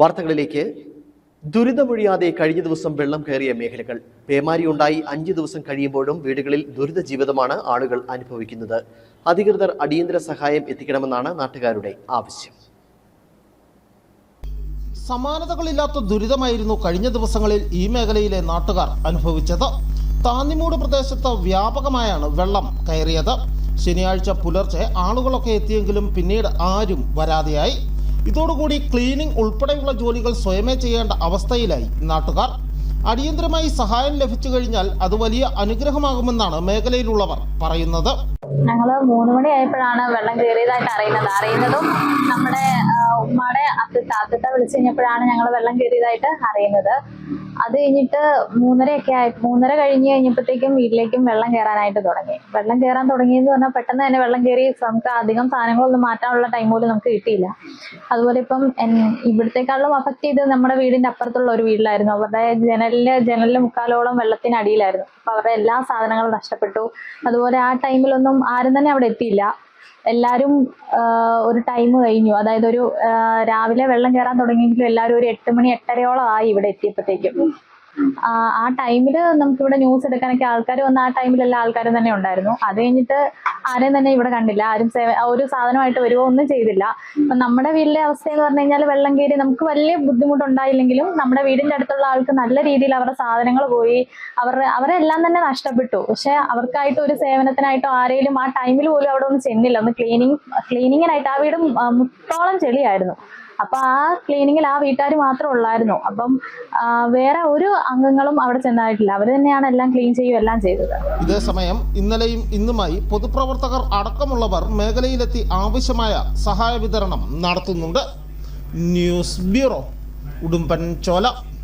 വാർത്തകളിലേക്ക്. ദുരിതമൊഴിയാതെ കഴിഞ്ഞ ദിവസം വെള്ളം കയറിയ മേഖലകൾ. പേമാരി ഉണ്ടായി അഞ്ച് ദിവസം കഴിയുമ്പോഴും വീടുകളിൽ ദുരിത ജീവിതമാണ് ആളുകൾ അനുഭവിക്കുന്നത്. അധികൃതർ അടിയന്തര സഹായം എത്തിക്കണമെന്നാണ് നാട്ടുകാരുടെ ആവശ്യം. സമാനതകളില്ലാത്ത ദുരിതമായിരുന്നു കഴിഞ്ഞ ദിവസങ്ങളിൽ ഈ മേഖലയിലെ നാട്ടുകാർ അനുഭവിച്ചത്. താന്നിമൂട് പ്രദേശത്ത് വ്യാപകമായാണ് വെള്ളം കയറിയത്. ശനിയാഴ്ച പുലർച്ചെ ആളുകളൊക്കെ എത്തിയെങ്കിലും പിന്നീട് ആരും വരാതെയായി. ഇതോടുകൂടി ക്ലീനിംഗ് ഉൾപ്പെടെയുള്ള ജോലികൾ സ്വയമേ ചെയ്യേണ്ട അവസ്ഥയിലായി. നാട്ടുകാർ അടിയന്തരമായി സഹായം ലഭിച്ചു കഴിഞ്ഞാൽ അത് വലിയ അനുഗ്രഹമാകുമെന്നാണ് മേഖലയിലുള്ളവർ പറയുന്നത്. ഞങ്ങൾ മൂന്ന് മണിയായപ്പോഴാണ് വെള്ളം കയറിയതായിട്ട് അറിയുന്നത്. അറിയുന്നതും നമ്മുടെ ഉമ്മയുടെ അത്തിത്ത താത്തത്തെ വിളിച്ചു കഴിഞ്ഞപ്പോഴാണ് ഞങ്ങൾ വെള്ളം കയറിയതായിട്ട് അറിയുന്നത്. അത് കഴിഞ്ഞിട്ട് മൂന്നരയൊക്കെ ആയി മൂന്നര കഴിഞ്ഞ് കഴിഞ്ഞപ്പോഴത്തേക്കും വീട്ടിലേക്കും വെള്ളം കയറാനായിട്ട് തുടങ്ങി. വെള്ളം കയറാൻ തുടങ്ങിയെന്ന് പറഞ്ഞാൽ പെട്ടെന്ന് തന്നെ വെള്ളം കയറി നമുക്ക് അധികം സാധനങ്ങളൊന്നും മാറ്റാനുള്ള ടൈം പോലും നമുക്ക് കിട്ടിയില്ല. അതുപോലെ ഇപ്പം ഇവിടത്തെക്കാളും അഫക്റ്റ് ചെയ്ത് നമ്മുടെ വീടിന്റെ അപ്പുറത്തുള്ള ഒരു വീട്ടിലായിരുന്നു. അവരുടെ ജനലിൽ ജനലിൽ മുക്കാലോളം വെള്ളത്തിനടിയിലായിരുന്നു അപ്പൊ അവരുടെ എല്ലാ സാധനങ്ങളും നഷ്ടപ്പെട്ടു. അതുപോലെ ആ ടൈമിലൊന്നും ആരും തന്നെ അവിടെ എത്തിയില്ല. എല്ലാരും ഒരു ടൈം കഴിഞ്ഞു. അതായത് ഒരു രാവിലെ വെള്ളം കയറാൻ തുടങ്ങിയെങ്കിലും എല്ലാവരും ഒരു എട്ട് മണി എട്ടരയോളം ആയി ഇവിടെ എത്തിയപ്പോഴത്തേക്കും. ആ, ടൈമിൽ നമുക്ക് ഇവിടെ ന്യൂസ് എടുക്കാനൊക്കെ ആൾക്കാർ വന്ന ആ ടൈമിൽ എല്ലാ ആൾക്കാരും തന്നെ ഉണ്ടായിരുന്നു. അത് കഴിഞ്ഞിട്ട് ആരെയും തന്നെ ഇവിടെ കണ്ടില്ല. ആരും സേവ ഒരു സാധനമായിട്ട് വരുവോ ഒന്നും ചെയ്തില്ല. അപ്പൊ നമ്മുടെ വീട്ടിലെ അവസ്ഥ എന്ന് പറഞ്ഞു കഴിഞ്ഞാൽ വെള്ളം കയറി നമുക്ക് വലിയ ബുദ്ധിമുട്ടുണ്ടായില്ലെങ്കിലും നമ്മുടെ വീടിന്റെ അടുത്തുള്ള ആൾക്ക് നല്ല രീതിയിൽ അവരുടെ സാധനങ്ങൾ പോയി. അവർ അവരെല്ലാം തന്നെ നഷ്ടപ്പെട്ടു. പക്ഷെ അവർക്കായിട്ട് ഒരു സേവനത്തിനായിട്ടോ ആരെങ്കിലും ആ ടൈമിൽ പോലും അവിടെ ഒന്നും ചെന്നില്ല. ഒന്ന് ക്ലീനിങ് ക്ലീനിങ്ങിനായിട്ട് ആ വീടും മുത്തോളം ചെളിയായിരുന്നു. അപ്പൊ ആ ക്ലീനിങ്ങിൽ ആ വീട്ടുകാർ മാത്രം ഉള്ളായിരുന്നു. അപ്പം വേറെ ഒരു അംഗങ്ങളും അവിടെ ചെന്നായിട്ടില്ല. അവർ തന്നെയാണ് എല്ലാം ക്ലീൻ ചെയ്യുകയും എല്ലാം ചെയ്തത്. ഇതേസമയം ഇന്നലെയും ഇന്നുമായി പൊതുപ്രവർത്തകർ അടക്കമുള്ളവർ മേഖലയിലെത്തി ആവശ്യമായ സഹായ വിതരണം നടത്തുന്നുണ്ട്. News bureau Udumbanchola.